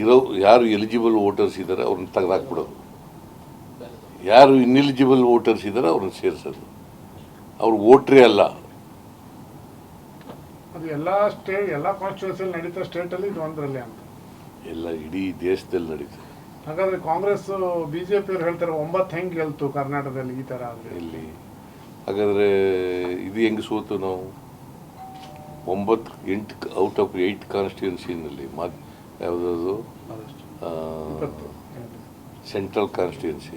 ಇರೋ ಯಾರು eligible voters ಇದ್ದಾರೆ ಅವ್ರನ್ನ ತೆಗೆದಾಕ್ಬಿಡೋದು. ಯಾರು ಇನ್ಎಲಿಜಿಬಲ್ ವೋಟರ್ಸ್ ಇದ್ದಾರೆ ಅವ್ರನ್ನ ಸೇರಿಸೋದು. ಅವ್ರು ವೋಟ್ರೇ ಅಲ್ಲ. ಅದು ಎಲ್ಲ ಸ್ಟೇ ಎಲ್ಲ ಕಾನ್ಸ್ಟಿಟ್ಯೂನ್ಸಿಯಲ್ಲಿ ನಡೀತಾ ಸ್ಟೇಟಲ್ಲಿ ಇದು ಒಂದರಲ್ಲಿ ಅಂತ. ಎಲ್ಲ ಇಡೀ ದೇಶದಲ್ಲಿ ನಡೀತದೆ ಹಾಗಾದ್ರೆ ಕಾಂಗ್ರೆಸ್ ಬಿಜೆಪಿ ಅವ್ರು ಹೇಳ್ತಾರೆ ಒಂಬತ್ತು ಹೆಂಗ್ ಗೆಲ್ತು ಕರ್ನಾಟಕದಲ್ಲಿ ಈ ತರ ಆದ್ರೆ? ಇಲ್ಲಿ ಹಾಗಾದ್ರೆ ಇದು ಹೆಂಗೆ ಸೋತು ನಾವು? ಒಂಬತ್ತು ಎಂಟು ಔಟ್ ಆಫ್ ಏಯ್ಟ್ ಕಾನ್ಸ್ಟಿಟ್ಯೂನ್ಸಿನಲ್ಲಿ ಮಾತ್ ಇಪ್ಪತ್ತು. ಸೆಂಟ್ರಲ್ ಕಾನ್ಸ್ಟಿಟ್ಯೂನ್ಸಿ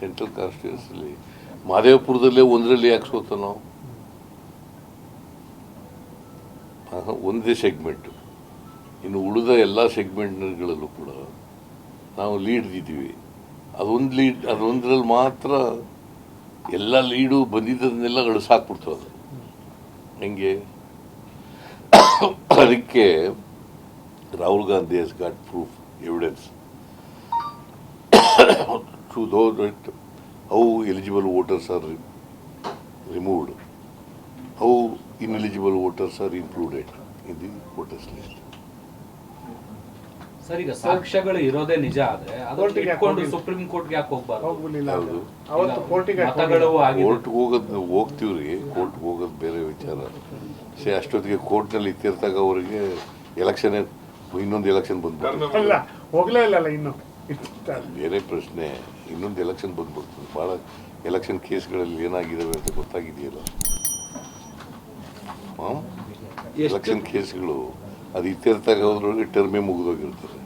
ಸೆಂಟ್ರಲ್ ಕಾನ್ಸ್ಟಿಟ್ಯೂನ್ಸಿಲಿ ಮಹದೇವಪುರದಲ್ಲೇ ಒಂದರಲ್ಲಿ ಯಾಕೆ ಸೋತ ನಾವು? ಒಂದೇ ಸೆಗ್ಮೆಂಟು ಇನ್ನು ಉಳಿದ ಎಲ್ಲ ಸೆಗ್ಮೆಂಟ್ಗಳಲ್ಲೂ ಕೂಡ ನಾವು ಲೀಡ್ದಿದ್ದೀವಿ ಅದೊಂದು ಲೀಡ್ ಅದೊಂದರಲ್ಲಿ ಮಾತ್ರ ಎಲ್ಲ ಲೀಡು ಬಂದಿದ್ದನ್ನೆಲ್ಲ ಗಳಿಸಾಕ್ಬಿಡ್ತು ಅದು. ಹೆಂಗೆ? ಅದಕ್ಕೆ Rahul Gandhi has got proof evidence to though that how eligible voters are removed how ineligible voters are included in the voters list sir ಈಗ ಸಾಕ್ಷ್ಯಗಳು ಇರೋದೇ ನಿಜ ಆದ್ರೆ ಯಾಕೆ ಇಟ್ಕೊಂಡು? ಸುಪ್ರೀಂ ಕೋರ್ಟ್ಗೆ ಯಾಕೆ ಹೋಗ್ಬಾರ್ದು? ಮತಗಳು ಕೋರ್ಟ್ಗೆ ಹೋಗೋದು ಹೋಗ್ತೀವ್ರಿ ಕೋರ್ಟ್ಗೆ ಹೋಗೋದು ಬೇರೆ ವಿಚಾರ. ಸೇ ಅಷ್ಟೊತ್ತಿಗೆ ಕೋರ್ಟ್ನಲ್ಲಿ ಇತ್ತಿರ್ತಾಗ ಅವರಿಗೆ ಎಲೆಕ್ಷನ್ ಇನ್ನೊಂದು ಎಲೆಕ್ಷನ್ ಬಂದ್ಬಿಡ್ತು. ಇಲ್ಲ ಹೋಗ್ಲೇ ಇಲ್ಲಲ್ಲ ಇನ್ನು. ಬೇರೆ ಪ್ರಶ್ನೆ ಇನ್ನೊಂದು ಎಲೆಕ್ಷನ್ ಬಂದ್ಬಿಡ್ತದೆ ಭಾಳ ಎಲೆಕ್ಷನ್ ಕೇಸ್ಗಳಲ್ಲಿ ಏನಾಗಿದ್ದಾವೆ ಅಂತ ಗೊತ್ತಾಗಿದೆಯಲ್ಲ? ಎಲೆಕ್ಷನ್ ಕೇಸ್ಗಳು ಅದು ಇತ್ತಿರ್ತಾಗ ಹೋದ್ರೊಳಗೆ ಟರ್ಮೇ ಮುಗಿದೋಗಿರ್ತದೆ.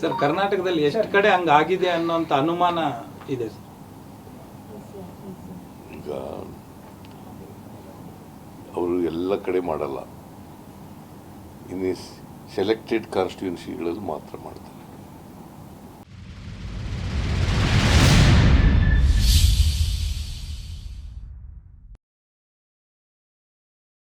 ಸರ್ ಕರ್ನಾಟಕದಲ್ಲಿ ಎಷ್ಟು ಕಡೆ ಹಂಗ ಆಗಿದೆ ಅನ್ನೋಂಥ ಅನುಮಾನ ಇದೆ ಸರ್? ಈಗ ಅವರು ಎಲ್ಲ ಕಡೆ ಮಾಡಲ್ಲ. ಇನ್ನು ಸೆಲೆಕ್ಟೆಡ್ ಕಾನ್ಸ್ಟಿಟ್ಯೂನ್ಸಿಗಳಲ್ಲಿ ಮಾತ್ರ ಮಾಡ್ತಾರೆ.